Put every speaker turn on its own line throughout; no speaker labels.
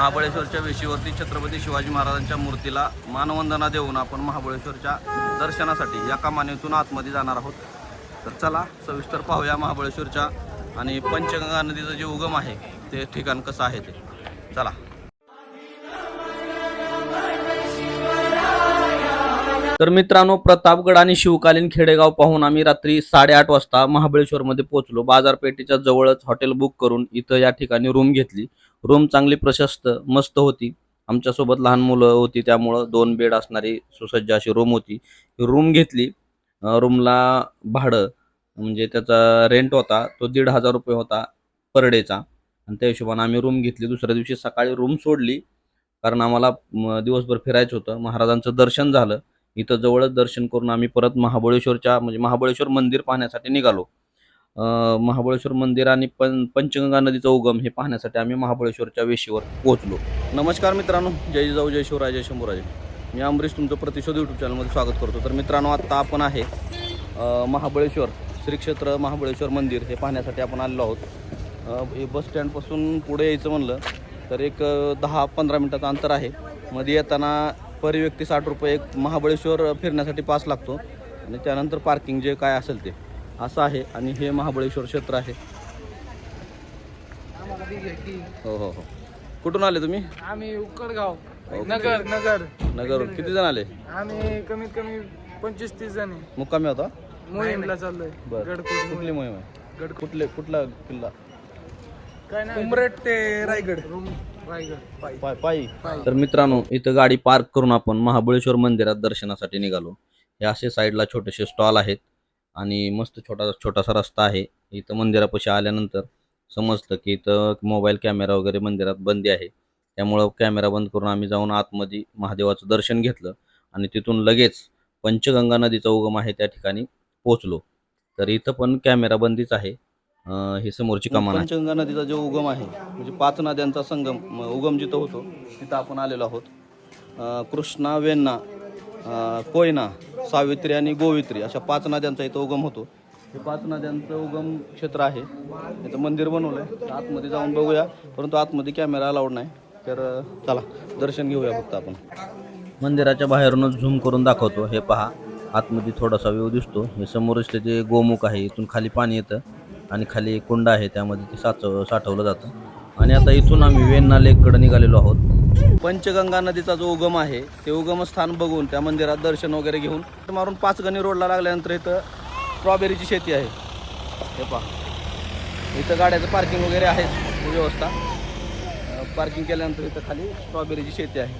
महाबळेश्वरच्या वेशीवरती छत्रपती शिवाजी महाराजांच्या मूर्तीला मानवंदना देऊन आपण महाबळेश्वरच्या दर्शनासाठी या कामानेतून आतमध्ये जाणार आहोत. तर चला सविस्तर पाहूया महाबळेश्वरच्या आणि पंचगंगा नदीचं जे उगम आहे ते ठिकाण कसं आहे ते. चला. तर मित्रांनो प्रतापगड आणि शिवकालीन खेडेगाव पाहून आम्ही रात्री साडेआठ वाजता महाबळेश्वरमध्ये पोहोचलो. बाजारपेठेच्या जवळच हॉटेल बुक करून इथं या ठिकाणी रूम घेतली. रूम चांगली प्रशस्त मस्त होती. आमच्यासोबत लहान मुलं होती त्यामुळं दोन बेड असणारी सुसज्ज अशी रूम होती. रूम घेतली. रूमला भाडं म्हणजे त्याचा रेंट होता तो दीड हजार रुपये होता पर डेचा आणि त्या हिशोबाने आम्ही रूम घेतली. दुसऱ्या दिवशी सकाळी रूम सोडली. कारण आम्हाला दिवसभर फिरायचं होतं. महाराजांचं दर्शन झालं. इथं जवळच दर्शन करून आम्ही परत महाबळेश्वरच्या म्हणजे महाबळेश्वर मंदिर पाहण्यासाठी निघालो. महाबळेश्वर मंदिर आणि पं पंचगंगा नदीचा उगम हे पाहण्यासाठी आम्ही महाबळेश्वरच्या वेशीवर पोहोचलो. नमस्कार मित्रांनो जय जिजाऊ जय शिवराय जय शंभूराजे. मी अमरीश तुमचं प्रतिशोध यूट्यूब चॅनलमध्ये स्वागत करतो. तर मित्रांनो आत्ता आपण आहे महाबळेश्वर श्री क्षेत्र महाबळेश्वर मंदिर हे पाहण्यासाठी आपण आलेलो आहोत. हे बस स्टँडपासून पुढे यायचं म्हणलं तर एक दहा पंधरा मिनटाचं अंतर आहे. मध्ये येताना पर व्यक्ती साठ रुपये एक महाबळेश्वर फिरण्यासाठी पास लागतो. आणि त्यानंतर पार्किंग जे काय असेल ते. असं आहे आणि हे महाबळेश्वर क्षेत्र आहे. हो हो हो. कुठून आले तुम्ही?
आम्ही उकडगाव.
ओके.
नगर नगर.
नगर. किती जण आले?
आम्ही कमीत कमी पंचवीस तीस जण आहे.
मुक्कामी होता?
मोहीमला चाललोय.
बरं.
गडकोट
कुठली मोहीम आहे? कुठले कुठला किल्ला?
काय नाही उमरेट ते रायगड. पायी
पाय. तर मित्रांनो इथं गाडी पार्क करून आपण महाबळेश्वर मंदिरात दर्शनासाठी निघालो. हे असे साईडला छोटेसे स्टॉल आहेत आणि मस्त छोटा छोटासा रस्ता आहे. इथं मंदिरापाशी आल्यानंतर समजतं की इथं मोबाईल कॅमेरा वगैरे मंदिरात बंदी आहे. त्यामुळं कॅमेरा बंद करून आम्ही जाऊन आतमध्ये महादेवाचं दर्शन घेतलं आणि तिथून लगेच पंचगंगा नदीचा उगम आहे त्या ठिकाणी पोचलो तर इथं पण कॅमेरा बंदीच आहे. अं, ही समोरची कमान पंचगंगा नदीचा जो उगम आहे म्हणजे पाच नद्यांचा संगम म, उगम जिथं होतो तिथं आपण आलेलो आहोत. अं, कृष्णा वेण्णा अं, कोयना सावित्री आणि गोवित्री अशा पाच नद्यांचा इथं उगम होतो. हे पाच नद्यांचं उगम क्षेत्र आहे. इथं मंदिर बनवलं आहे आतमध्ये जाऊन बघूया. परंतु आतमध्ये कॅमेरा अलाउड नाही. तर अं, चला दर्शन घेऊया फक्त आपण. मंदिराच्या बाहेरूनच झूम करून दाखवतो. हे पहा आतमध्ये थोडासा व्ह्यू दिसतो. हे समोरच ते गोमुख आहे इथून खाली पाणी येतं. आणि खाली एक कुंड आहे त्यामध्ये ते साचव साठवलं जातं. आणि आता इथून आम्ही वेन्ना लेककडं निघालेलो आहोत. पंचगंगा नदीचा जो उगम आहे ते उगमस्थान बघून त्या मंदिरात दर्शन वगैरे घेऊन मारून पाच गणी रोडला लागल्यानंतर इथं स्ट्रॉबेरीची शेती आहे. हे पहा. इथं गाड्याचं पार्किंग वगैरे आहे व्यवस्था. पार्किंग केल्यानंतर इथं खाली स्ट्रॉबेरीची शेती आहे.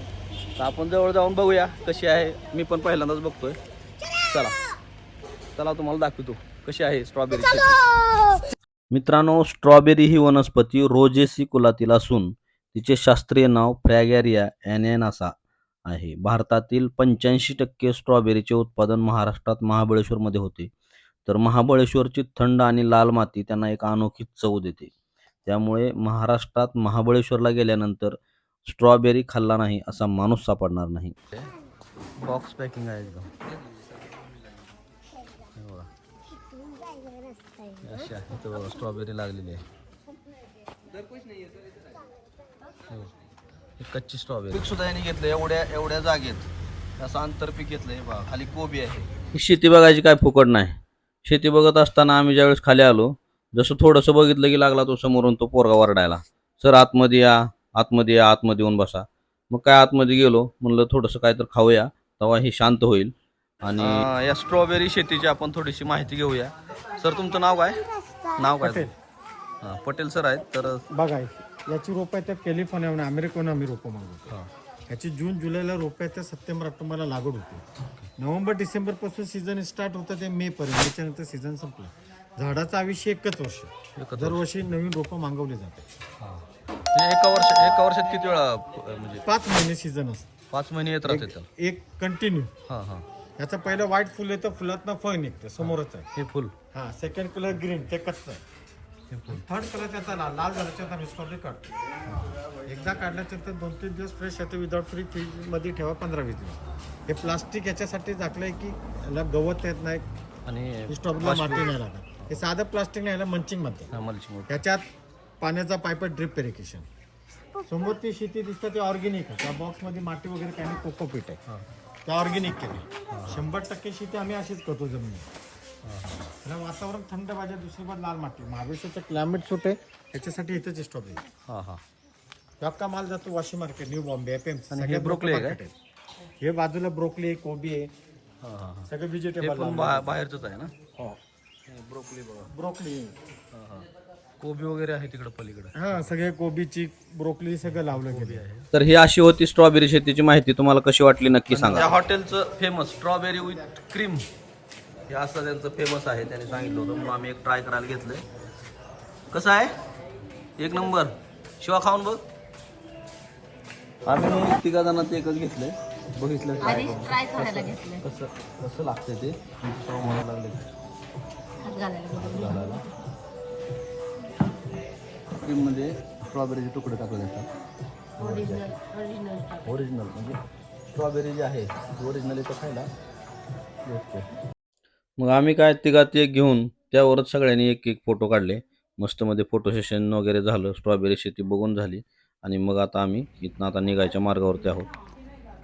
तर आपण जवळ जाऊन बघूया कशी आहे. मी पण पहिल्यांदाच बघतोय. चला. चला तुम्हाला दाखवतो. कशी आहे स्ट्रॉबेरी मित्रांनो स्ट्रॉबेरी ही वनस्पती रोजेसी कुलातील असून तिचे शास्त्रीय नाव फ्रॅगॅरिया ॲनेनासा आहे. भारतातील पंच्याऐंशी टक्के स्ट्रॉबेरीचे उत्पादन महाराष्ट्रात महाबळेश्वरमध्ये होते. तर महाबळेश्वरची थंड आणि लाल माती त्यांना एक अनोखी चव देते. त्यामुळे महाराष्ट्रात महाबळेश्वरला गेल्यानंतर स्ट्रॉबेरी खाल्ला नाही असा माणूस सापडणार नाही. बॉक्स पॅकिंग आहे एकदम. अशी आहे स्ट्रॉबेरी लागलेली आहे. हे. कच्ची स्ट्रॉबेरी पीक सुद्धा यांनी घेतलं एवढ्या एवढ्या जागेत. असं आंतरपीक घेतलं हे बघा खाली कोबी आहे. ही शेती बघायची काय फुकट नाही. शेती बघत असताना आम्ही ज्यावेळेस खाली आलो जसं थोडंसं बघितलं की लागला तो समोरून तो पोरगा वरडायला. सर आतमध्ये या आतमध्ये या आतमध्ये येऊन बसा. मग काय आतमध्ये गेलो म्हणलं थोडंसं काय तर खाऊया तेव्हा हे शांत होईल. आणि या स्ट्रॉबेरी शेतीची आपण थोडीशी माहिती घेऊया. सर तुमचं नाव काय? नाव काय हां पटेल सर आहेत तर
बघा याची रोपं त्या कॅलिफोर्निया अमेरिकन आम्ही रोपं मागवतो. याची जून जुलैला रोपं आहेत त्या सप्टेंबर ऑक्टोबरला लागवड होते. नोव्हेंबर डिसेंबरपासून सीझन स्टार्ट होतं ते मे पर्यंत. त्याच्यानंतर सीझन संपलं. झाडाचं आयुष्य एकच वर्ष.
एकच
दरवर्षी नवीन रोपं मागवली जातात.
एका वर्ष एका वर्षात किती वेळा म्हणजे
पाच महिने सीझन असतं
पाच महिने येत राहते
एक कंटिन्यू
हां हां.
याचं पहिलं व्हाईट फुल येतं फुलातनं फळ निघतं समोरच आहे.
हे फुल.
हा सेकंड कलर ग्रीन ते कच्चं आहे. थर्ड कलर त्याचा लाल लाल झाल्याच्या आम्ही स्ट्रॉबेरी काढतो. एकदा काढल्याच्यानंतर दोन तीन दिवस फ्रेश येते विदाउट फ्री फ्रीजमध्ये ठेवा पंधरा वीस दिवस. हे प्लास्टिक याच्यासाठी झाकलंय की याला गवत येत नाही
आणि
स्ट्रॉबेरीला माती नाही लागत. हे साधं प्लास्टिक नाही याला मंचिंग म्हणतात.
हा, मल्चिंग
याच्यात पाण्याचा पाईप ड्रिप इरिगेशन समोर ती शेती दिसतं ते ऑर्गॅनिक आहे. त्या बॉक्समध्ये माती वगैरे काही कोकोपीट आहे. ते ऑर्गॅनिक केले. शंभर टक्के शेती आम्ही अशीच करतो जमिनीत. आणि वातावरण थंड पाहिजे दुसरी बाजू लाल माती. महाबळेश्वरचं क्लायमेट सूट आहे त्याच्यासाठी इथंच स्ट्रॉबेरी
हां हां.
हे माल जातो Vashi market New Bombay F M
हे आहे काय?
हे बाजूला ब्रोकली आहे कोबी आहे. सगळे व्हेजिटेबल
पण बा- बाहेरचंच आहे ना?
ब्रोकली
हां हां कोबी वगैरे आहे तिकडं पलीकडं?
हा सगळे कोबीची ब्रोकली सगळं लावलं गेले.
तर ही अशी होती स्ट्रॉबेरी शेतीची माहिती. तुम्हाला कशी वाटली नक्की सांगा. त्या हॉटेलचं फेमस स्ट्रॉबेरी विथ क्रीम हे असं त्यांचं फेमस आहे त्यांनी सांगितलं होतं. म्हणून आम्ही एक ट्राय करायला घेतलंय. कसं आहे? एक नंबर. शिवा खाऊन बघ. आम्ही तिघा जणांचं एकच घेतलंय. बघितलं try
आधी
करून.
ट्राय करायला घेतले
कसं कसं लागतं ते? लागले.
हात घालायला. घेतले.
घालायला. क्रीममध्ये स्ट्रॉबेरीचे तुकडे टाकले जातात.
ओरिजिनल ओरिजिनल टाक.
ओरिजिनल म्हणजे स्ट्रॉबेरी जी आहे ओरिजिनल इथं खायला. मग आम्ही काय तिघात एक घेऊन त्यावरच सगळ्यांनी एक एक फोटो काढले. मस्त मध्ये फोटो सेशन वगैरे झालं स्ट्रॉबेरी शेती बघून झाली. आणि मग आता आम्ही इथनं आता निघायच्या मार्गावरती आहोत.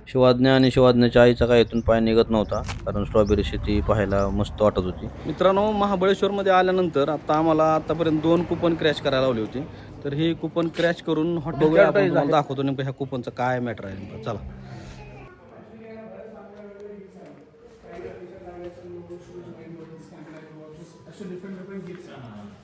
शिवाज्ञा आणि शिवाज्ञाच्या आईचा काय इथून पाय निघत नव्हता कारण स्ट्रॉबेरी शेती पाहायला मस्त वाटत होती. मित्रांनो महाबळेश्वरमध्ये आल्यानंतर आता आम्हाला आतापर्यंत दोन कुपन क्रॅश करायला लावली होती. तर ही कुपन क्रॅश करून हॉटेल दाखवतो नेमकं ह्या कुपनचं काय मॅटर आहे नेमकं. चला.
असे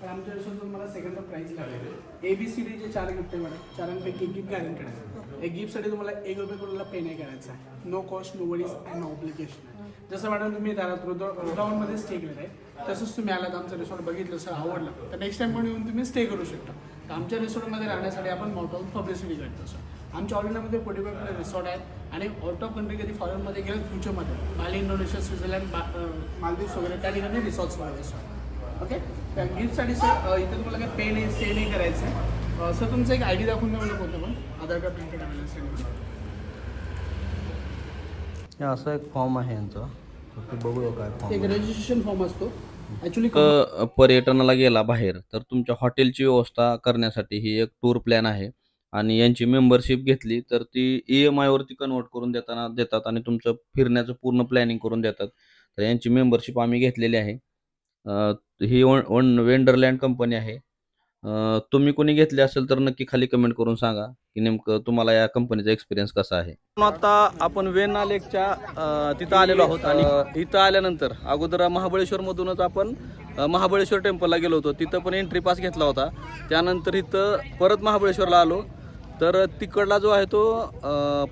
तर पण आमच्या याच्यात तुम्हाला सेकंड प्राईज लागेल A B C D J चार गिफ्ट आहे मॅडम. चारांपैकी एक गिफ्ट गॅरंटेड आहे. एक गिफ्टसाठी तुम्हाला एक रुपये कोणाला पे नाही करायचा आहे. नो कॉस्ट नो वडीज अँड ऑब्लिकेशन जसं मॅडम तुम्ही त्याला रुदावनमध्ये स्टे केलेलं आहे तसंच तुम्ही आलात आमचं रिसॉर्ट बघितलं सर आवडलं तर नेक्स्ट टाइम पण येऊन तुम्ही स्टे करू शकता. तर आमच्या रिसॉर्टमध्ये राहण्यासाठी आपण मोठा पब्लिसिटी करतो सर. आमच्या ऑलिंडामध्ये फोर्टी फाय रिसॉर्ट आहेत आणि आउट ऑफ कंट्री कधी फॉरेनमध्ये गेलं फ्युचरमध्ये माली इंडोनेशिया स्वित्झर्लंड मालदीव्स वगैरे त्या ठिकाणी रिसॉर्ट्स वाढले सर. ओके गिफ्टसाठी सर इथे तुम्हाला काही पे नाही स्टे नाही करायचं आहे. सर तुमचं एक आय डी दाखवून द्या मला कोणतं पण Aadhaar card PAN card available
असा एक फॉर्म आहे यांचा. बघूया काय फॉर्म
एक रजिस्ट्रेशन फॉर्म असतो. ॲक्च्युली
क- पर्यटनाला गेला बाहेर तर तुमच्या हॉटेलची व्यवस्था करण्यासाठी ही एक टूर प्लॅन आहे. आणि यांची मेंबरशिप घेतली तर ती ई एम आयवरती कन्वर्ट करून देताना देतात आणि तुमचं फिरण्याचं पूर्ण प्लॅनिंग करून देतात. तर यांची मेंबरशिप आम्ही घेतलेली आहे. ही वन वन वेंडरलँड कंपनी आहे. तुम्ही कोणी घेतली असेल तर नक्की खाली कमेंट करून सांगा की नेमकं तुम्हाला या कंपनीचा एक्सपिरियन्स कसा आहे. आता आपण वेण्णा लेकच्या तिथं आलेलो आहोत आणि इथं आल्यानंतर अगोदर महाबळेश्वरमधूनच आपण महाबळेश्वर टेम्पलला गेलो होतो. तिथं पण एंट्री पास घेतला होता. त्यानंतर इथं परत महाबळेश्वरला आलो. तर तिकडला जो आहे तो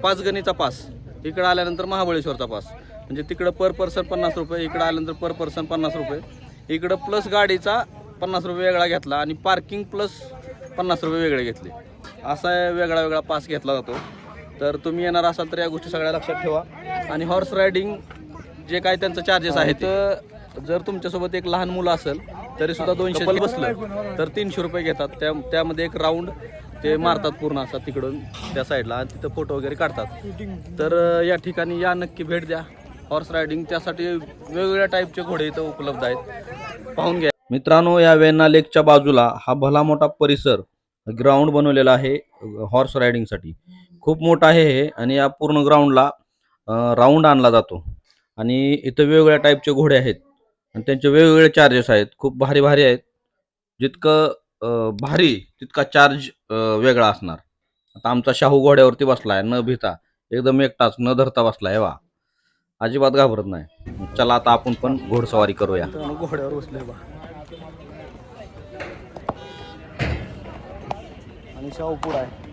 पाचगणीचा पास. इकडं आल्यानंतर महाबळेश्वरचा पास. म्हणजे तिकडं पर पर्सन पन्नास रुपये इकडं आल्यानंतर पर पर्सन पन्नास रुपये. इकडं प्लस गाडीचा पन्नास रुपये वेगळा घेतला आणि पार्किंग प्लस पन्नास रुपये वेगळे घेतले. असा वेगळा वेगळा पास घेतला जातो. तर तुम्ही येणार असाल तर या गोष्टी सगळ्या लक्षात ठेवा. आणि हॉर्स रायडिंग जे काय त्यांचं चार्जेस आहेत तर जर तुमच्यासोबत एक लहान मुलं असेल तरी सुद्धा दोनशे बसलं. तर तीनशे रुपये घेतात. त्या त्यामध्ये एक राऊंड ते मारतात पूर्ण असा तिकडून त्या साईडला आणि तिथं फोटो वगैरे काढतात. तर या ठिकाणी या नक्की भेट द्या. हॉर्स रायडिंग त्यासाठी वेगवेगळ्या टाईपचे घोडे इथं उपलब्ध आहेत. पाहून घ्या. मित्रांनो या वेना लेकच्या बाजूला हा भला मोठा परिसर ग्राउंड बनवलेला आहे हॉर्स रायडिंगसाठी खूप मोठा आहे हे आणि या पूर्ण ग्राउंडला राऊंड आणला जातो. आणि इथं वेगवेगळ्या टाईपचे घोडे आहेत. आणि त्यांचे वेगवेगळे चार्जेस आहेत. खूप भारी भारी आहेत. जितकं भारी तितका चार्ज वेगळा असणार. आता आमचा शाहू घोड्यावरती बसला आहे न भिता. एकदम एकटाच न धरता बसलाय वा अजिबात घाबरत नाही. चला आता आपण पण घोडसवारी करूया. घोड्यावर बसलोय बा. आणि शाहू पुढं आहे.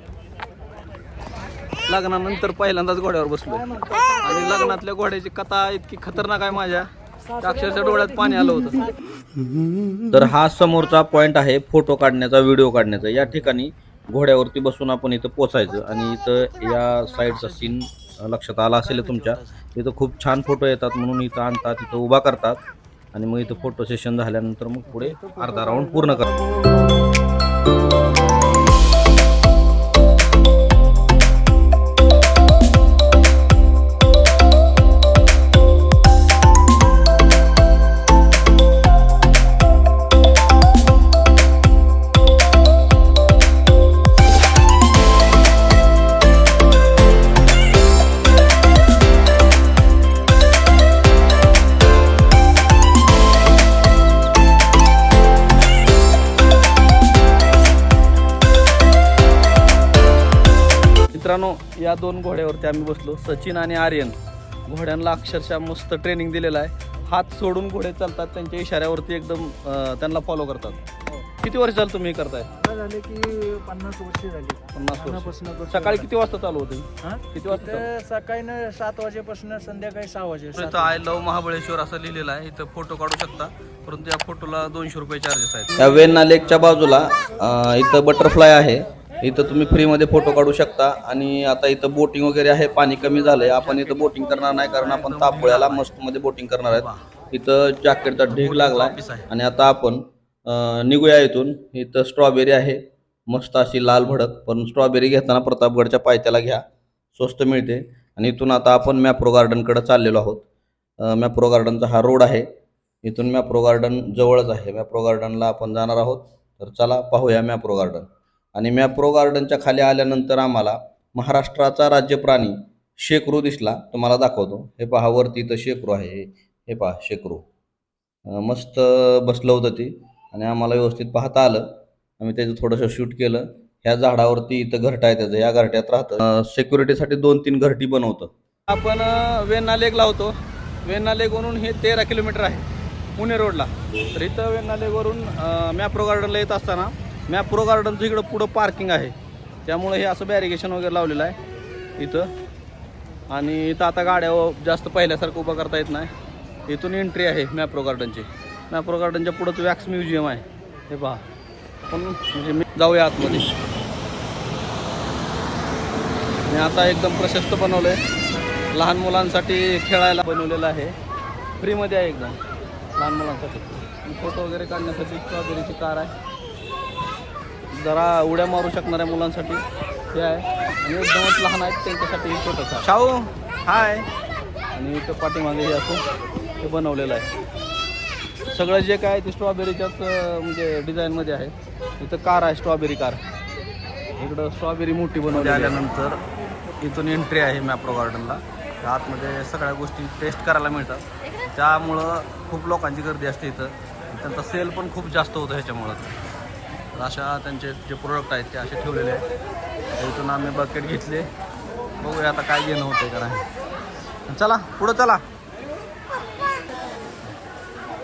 लग्नानंतर पहिल्यांदाच घोड्यावर बसलो आणि लग्नातल्या घोड्याची कथा इतकी खतरनाक आहे माझ्या. अक्षरशः डोळ्यात पाणी आलं होतं. तर हा समोरचा पॉइंट आहे फोटो काढण्याचा व्हिडिओ काढण्याचा. या ठिकाणी घोड्यावरती बसून आपण इथं पोचायचं आणि इथं या साईडचा सीन लक्षात आला असेल तुमच्या इथं खूप छान फोटो येतात म्हणून इथं आणतात इथं उभा करतात. आणि मग इथं फोटो सेशन झाल्यानंतर मग पुढे अर्धा राऊंड पूर्ण करतात. मित्रांनो या दोन घोड्यावरती आम्ही बसलो. सचिन आणि आर्यन. घोड्यांना अक्षरशः मस्त ट्रेनिंग दिलेलं आहे. हात सोडून घोडे चालतात त्यांच्या इशाऱ्यावरती एकदम त्यांना फॉलो करतात. किती वर्ष झालं तुम्ही हे करताय?
झाले की पन्नास वर्ष झाली.
पन्नास वर्ष.
करतो.
सकाळी किती वाजता चालू होते?
हा?
किती वाजता
सकाळी न सात वाजेपासून संध्याकाळी सहा वाजे.
आय लव्ह महाबळेश्वर असं लिहिलेलं आहे. इथं फोटो काढू शकता. परंतु या फोटोला दोनशे रुपये चार्जेस आहेत. या वेण्णा लेकच्या बाजूला इथं बटरफ्लाय आहे. इथं तुम्ही फ्रीमध्ये फोटो काढू शकता. आणि आता इथं बोटिंग वगैरे आहे पाणी कमी झालं आहे आपण इथं बोटिंग करणार नाही कारण आपण तापोळ्याला मस्तमध्ये बोटिंग करणार आहेत. इथं जॅकेटचा ढीग लागला. आणि आता आपण निघूया इथून. इथं स्ट्रॉबेरी आहे. मस्त अशी लाल भडक. पण स्ट्रॉबेरी घेताना प्रतापगडच्या पायथ्याला घ्या. स्वस्त मिळते. आणि इथून आता आपण मॅप्रो गार्डनकडे चाललेलो आहोत. मॅप्रो गार्डनचा हा रोड आहे. इथून मॅप्रो गार्डन जवळच आहे. मॅप्रो गार्डनला आपण जाणार आहोत. तर चला पाहूया मॅप्रो गार्डन. आणि मॅप्रो गार्डनच्या खाली आल्यानंतर आम्हाला महाराष्ट्राचा राज्य प्राणी शेकरू दिसला. तुम्हाला दाखवतो. हे पहा वरती इथं शेकरू आहे. हे- पहा शेकरू. मस्त बसलं होतं ते. आणि आम्हाला व्यवस्थित पाहता आलं. आम्ही त्याचं थोडंसं शूट केलं. ह्या झाडावरती इथं घरटा आहे त्याचं. या घरट्यात राहतं. सिक्युरिटीसाठी दोन तीन घरटी बनवतं. आपण वेण्णा लेक लावतो वेण्णा लेकवरून हे तेरा किलोमीटर आहे. पुणे रोडला. तर इथं वेण्णा लेकवरून मॅप्रो गार्डनला येत असताना मॅप्रो गार्डनचं इकडं पुढं पार्किंग आहे. त्यामुळे हे असं बॅरिगेशन वगैरे लावलेलं आहे. इथं. आणि इथं आता गाड्या जास्त पहिल्यासारखं उभं करता येत नाही. इथून एंट्री आहे मॅप्रो गार्डनची मॅप्रो गार्डनच्या पुढंच वॅक्स म्युझियम आहे. हे पहा. पण म्हणजे मी जाऊया आतमध्ये. मी आता एकदम प्रशस्त बनवलं आहे लहान मुलांसाठी खेळायला बनवलेलं आहे. फ्रीमध्ये आहे एकदम. लहान मुलांसाठी. फोटो वगैरे काढण्यासाठी स्ट्रॉबेरीची कार आहे. जरा उड्या मारू शकणाऱ्या मुलांसाठी हे आहे. आणि एकदमच लहान आहेत त्यांच्यासाठी ही छोटं कार शाहू हाय. आणि इथं पाठीमागे हे असं हे बनवलेलं आहे. सगळं जे काय ते स्ट्रॉबेरीच्याच म्हणजे डिझाईनमध्ये आहे. इथं कार आहे स्ट्रॉबेरी कार. इकडं स्ट्रॉबेरी मोठी बनवली आल्यानंतर इथून एंट्री आहे मॅप्रो गार्डनला आतमध्ये सगळ्या गोष्टी टेस्ट करायला मिळतात. त्यामुळं खूप लोकांची गर्दी असते इथं. त्यांचा सेल पण खूप जास्त होतं ह्याच्यामुळं. तर अशा त्यांचे जे प्रोडक्ट आहेत ते असे ठेवलेले आहेत. इथून आम्ही बकेट घेतले. बघूया आता काय घेणं होतं का नाही. चला पुढं चला.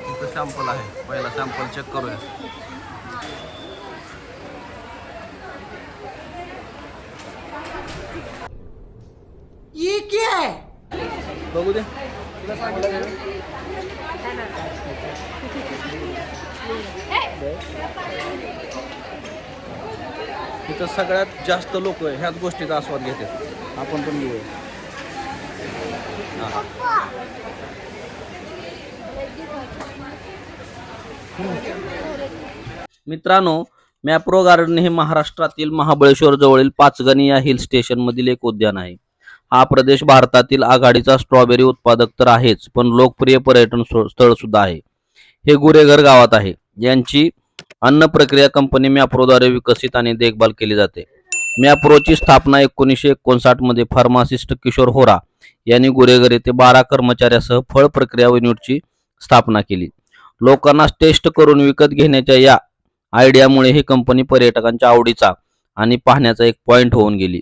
इथं सॅम्पल आहे. पहिला सॅम्पल चेक करूया. बघू दे. इथं सगळ्यात जास्त लोक ह्याच गोष्टीचा आस्वाद घेतात. आपण पण घेऊया. मित्रांनो मॅप्रो गार्डन हे महाराष्ट्रातील महाबळेश्वर जवळील पाचगणी या हिल स्टेशन मधील एक उद्यान आहे. हा प्रदेश भारतातील आघाडीचा स्ट्रॉबेरी उत्पादक तर आहेच पण लोकप्रिय पर्यटन स्थळ सुद्धा आहे. हे गुरेघर गावात आहे. यांची अन्न प्रक्रिया कंपनी मॅप्रोद्वारे विकसित आणि देखभाल केली जाते. मॅप्रोची स्थापना एकोणीसशे एकोणसाठमध्ये फार्मासिस्ट किशोर होरा यांनी गुरेघर येथे बारा कर्मचाऱ्यासह फळ प्रक्रिया युनिटची स्थापना केली. लोकांना टेस्ट करून विकत घेण्याच्या या आयडियामुळे ही कंपनी पर्यटकांच्या आवडीचा आणि पाहण्याचा एक पॉइंट होऊन गेली.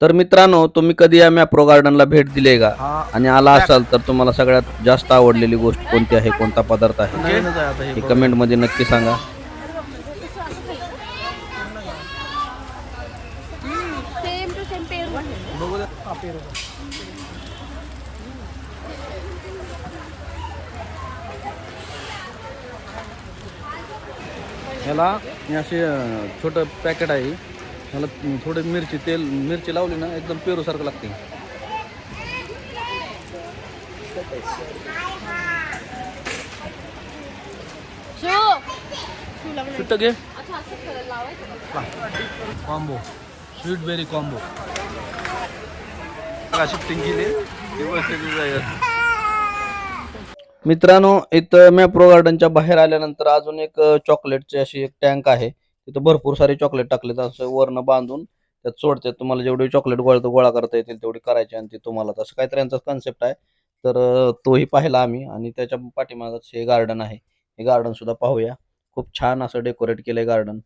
तर मित्रांनो तुम्ही कधी या मॅप्रो गार्डनला भेट दिली का? आणि आला असाल तर तुम्हाला सगळ्यात जास्त आवडलेली गोष्ट कोणती आहे? कोणता पदार्थ आहे? हे कमेंटमध्ये नक्की सांगा. हे असे छोटं पॅकेट आहे. ह्याला थोडी मिरची तेल मिरची लावली ना एकदम पेरूसारखं लागते. सुट्ट घे. Combo. Sweet berry combo. Shifting केली. मित्रांनो इथं मॅप्रो गार्डनच्या बाहेर आल्यानंतर अजून एक चॉकलेटची अशी एक टँक आहे. तिथं भरपूर सारे चॉकलेट टाकलेत असं वरनं बांधून त्यात सोडतात. तुम्हाला जेवढे चॉकलेट गोळा गोळा करता येतील तेवढी करायची आणि ते तुम्हाला. तसं काहीतरी यांचा कन्सेप्ट आहे. तर तोही पाहिला आम्ही आणि त्याच्या पाठीमागच हे गार्डन आहे. हे गार्डन सुद्धा पाहूया. खूप छान असं डेकोरेट केलंय गार्डन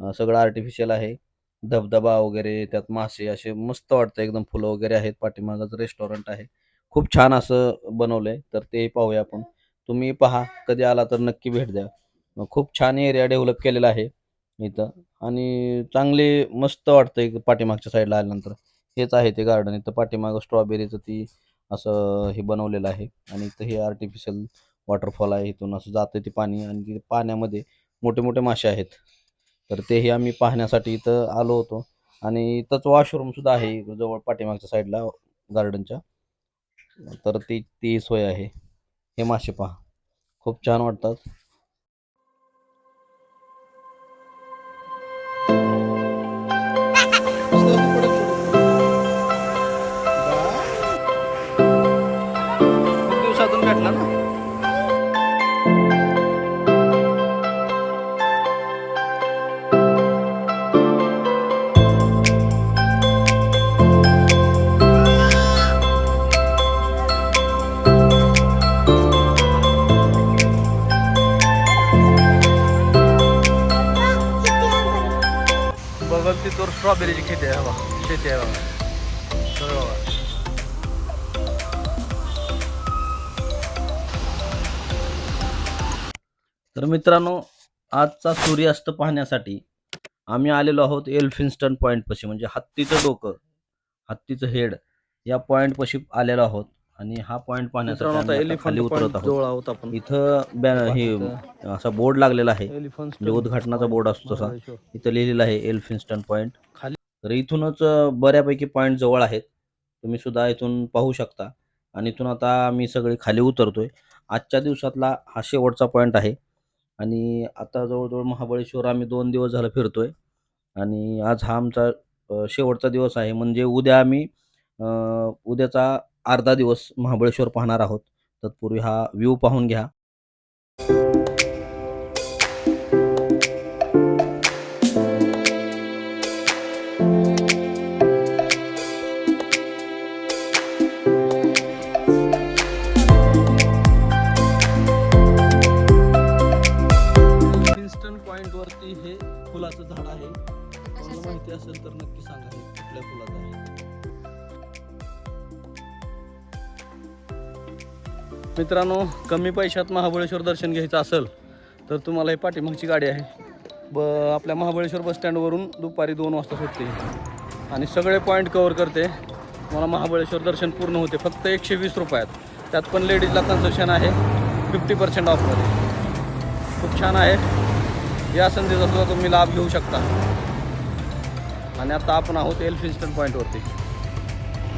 सगळं आर्टिफिशियल आहे. धबधबा वगैरे त्यात मासे असे मस्त वाटतं. एकदम फुलं वगैरे आहेत. पाठीमागच रेस्टॉरंट आहे. खूप छान असं बनवलंय. तर तेही पाहूया आपण. तुम्ही पहा. कधी आला तर नक्की भेट द्या. खूप छान एरिया डेव्हलप केलेला आहे. इथं. आणि चांगले मस्त वाटतं एक पाठीमागच्या साईडला आल्यानंतर. हेच आहे ते गार्डन इथं पाठीमागं स्ट्रॉबेरीचं ती असं हे बनवलेलं आहे. आणि इथं हे आर्टिफिशियल वॉटरफॉल आहे. इथून असं जातं ते पाणी. आणि तिथे पाण्यामध्ये मोठे मोठे मासे आहेत. तर तेही आम्ही पाहण्यासाठी इथं आलो होतो. आणि इथंच वॉशरूमसुद्धा आहे. जवळ पाठीमागच्या साईडला गार्डनच्या तर ती ती सोय आहे. हे मासे पहा. खूप छान वाटतात. स्ट्रॉबेरीची शेती आहे बघा शेती आहे बघा सगळं तर मित्रांनो आजचा सूर्यास्त पाहण्यासाठी आम्ही आलेलो आहोत एल्फिन्स्टन पॉईंटपाशी म्हणजे हत्तीचं डोकं हत्तीचं हेड या पॉईंटपाशी आलेलो आहोत. आणि हा पाहण्यासाठी आम्ही आता खाली उतरत आहोत. इथं हे असा बोर्ड लागलेला आहे. म्हणजे उद्घाटनाचा बोर्ड असतो तसा. इथं लिहिलेलं आहे एल्फिन्स्टन पॉईंट
खाली.
तर इथूनच बऱ्यापैकी पॉईंट जवळ आहेत. तुम्ही सुद्धा इथून पाहू शकता. आणि इथून आता आम्ही सगळे खाली उतरतोय. आजच्या दिवसातला हा शेवटचा पॉईंट आहे. आणि आता जवळजवळ महाबळेश्वर आम्ही दोन दिवस झालं फिरतोय. आणि आज हा आमचा शेवटचा दिवस आहे. म्हणजे उद्या आम्ही उद्याचा अर्धा दिवस महाबळेश्वर पाहणार आहोत. तत्पूर्वी हा व्ह्यू पाहून घ्या. मित्रांनो कमी पैशात महाबळेश्वर दर्शन घ्यायचं असेल तर तुम्हाला हे पाठीमागची गाडी आहे. ब आपल्या महाबळेश्वर बसस्टँडवरून दुपारी दोन वाजता सुटते आणि सगळे पॉईंट कवर करते. मला महाबळेश्वर दर्शन पूर्ण होते फक्त एकशे वीस रुपयात. त्यात पण लेडीजला कन्सेशन आहे फिफ्टी पर्सेंट ऑफमध्ये खूप छान आहे. या संधीचा सुद्धा तुम्ही लाभ घेऊ शकता. आणि आता आपण आहोत एल्फिन्स्टन पॉईंटवरती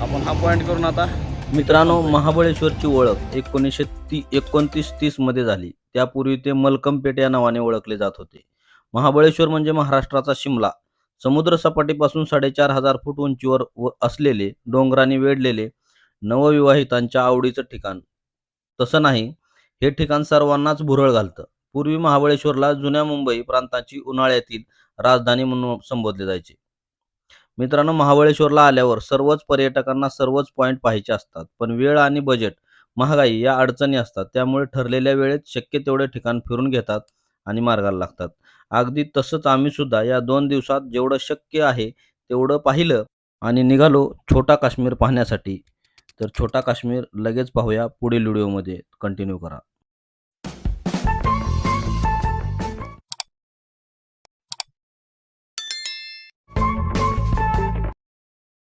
आपण हा पॉईंट करून आता मित्रांनो महाबळेश्वरची ओळख एकोणीसशे ती एकोणतीस तीसमध्ये झाली. त्यापूर्वी ते मलकमपेट या नावाने ओळखले जात होते. महाबळेश्वर म्हणजे महाराष्ट्राचा शिमला. समुद्रसपाटीपासून साडेचार हजार फूट उंचीवर व असलेले डोंगराने वेढलेले नवविवाहितांच्या आवडीचं ठिकाण. तसं नाही हे ठिकाण सर्वांनाच भुरळ घालतं. पूर्वी महाबळेश्वरला जुन्या मुंबई प्रांताची उन्हाळ्यातील राजधानी म्हणून संबोधले जायचे. मित्रांनो महाबळेश्वरला आल्यावर सर्वच पर्यटकांना सर्वच पॉईंट पाहायचे असतात. पण वेळ आणि बजेट महागाई या अडचणी असतात. त्यामुळे ठरलेल्या वेळेत शक्य तेवढे ठिकाण फिरून घेतात आणि मार्गाला लागतात. अगदी तसंच आम्ही सुद्धा या दोन दिवसात जेवढं शक्य आहे तेवढं पाहिलं आणि निघालो छोटा काश्मीर पाहण्यासाठी. तर छोटा काश्मीर लगेच पाहूया पुढील व्हिडिओमध्ये कंटिन्यू करा.